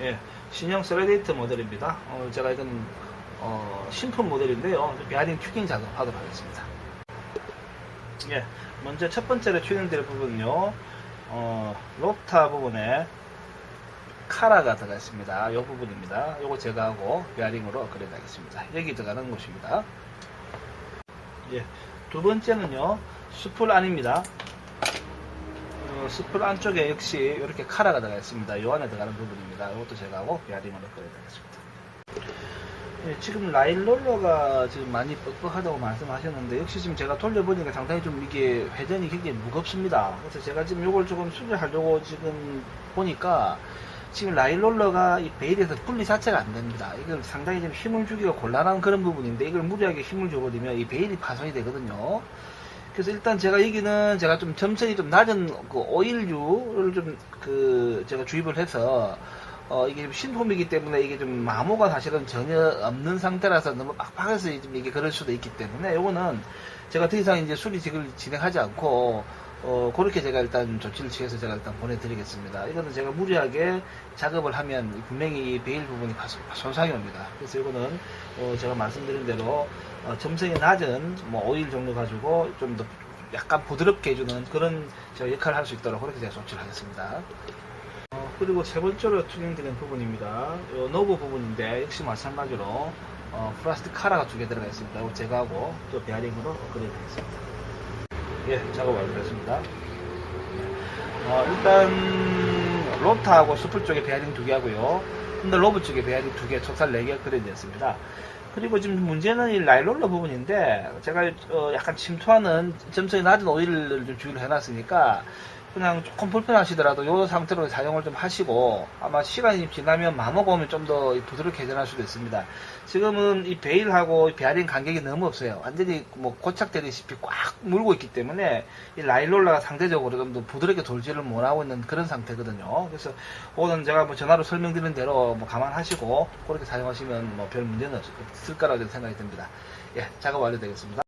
예, 신형 세레데이트 모델입니다. 어, 제가 이건 어, 신품 모델인데요. 베어링 튜닝 작업하도록 하겠습니다. 예, 먼저 첫 번째로 튜닝될 부분은요. 어, 로타 부분에 카라가 들어가 있습니다. 이 부분입니다. 요거 제거하고 베어링으로 업그레이드 하겠습니다. 여기 들어가는 곳입니다. 예, 두 번째는요. 스풀 안입니다. 어, 스풀 안쪽에 역시 이렇게 카라가 들어가 있습니다. 요 안에 들어가는 부분입니다. 이것도 제거하고 베어링으로 업그레이드 하겠습니다. 예, 지금 라인 롤러가 지금 많이 뻑뻑하다고 말씀하셨는데 역시 지금 제가 돌려보니까 상당히 좀 이게 회전이 굉장히 무겁습니다. 그래서 제가 지금 이걸 조금 수리하려고 지금 보니까 지금 라인 롤러가 이 베일에서 분리 자체가 안 됩니다. 이걸 상당히 좀 힘을 주기가 곤란한 그런 부분인데 이걸 무리하게 힘을 줘버리면 이 베일이 파손이 되거든요. 그래서 일단 제가 여기는 제가 좀 점선이 좀 낮은 그 오일류를 좀그 제가 주입을 해서 어 이게 좀 신품이기 때문에 이게 좀 마모가 사실은 전혀 없는 상태라서 너무 빡빡해서 좀 이게 그럴 수도 있기 때문에 요거는 제가 더 이상 이제 수리직을 진행하지 않고 어 그렇게 제가 일단 조치를 취해서 제가 일단 보내드리겠습니다. 이거는 제가 무리하게 작업을 하면 분명히 이 베일 부분이 손상이 옵니다. 그래서 이거는 어 제가 말씀드린 대로 어 점성이 낮은 뭐 오일 종류 가지고 좀 더 약간 부드럽게 해주는 그런 제가 역할을 할 수 있도록 그렇게 제가 조치를 하겠습니다. 어, 그리고 세 번째로 튜닝되는 부분입니다. 요 노브 부분인데 역시 마찬가지로 어, 플라스틱 카라가 두 개 들어가 있습니다. 제거하고 또 베어링으로 업그레이드 하겠습니다. 예, 작업 완료했습니다. 어, 일단 로타하고 수풀 쪽에 베어링 두 개 하고요. 근데 로브 쪽에 베어링 두 개, 촉살 네개 업그레이드 했습니다. 그리고 지금 문제는 이 라일롤러 부분인데 제가 어, 약간 침투하는 점성이 낮은 오일을 좀 주의를 해놨으니까 그냥 조금 불편하시더라도 이 상태로 사용을 좀 하시고 아마 시간이 지나면 오면 좀더 부드럽게 회전할 수도 있습니다. 지금은 이 베일하고 이 베어링 간격이 너무 없어요. 완전히 뭐 고착되듯이 꽉 물고 있기 때문에 이 라일롤러가 상대적으로 좀 더 부드럽게 돌지를 못하고 있는 그런 상태거든요. 그래서 오늘 제가 뭐 전화로 설명드린 대로 뭐 감안하시고 그렇게 사용하시면 뭐 별 문제는 없을 거라고 생각이 듭니다. 예, 작업 완료되겠습니다.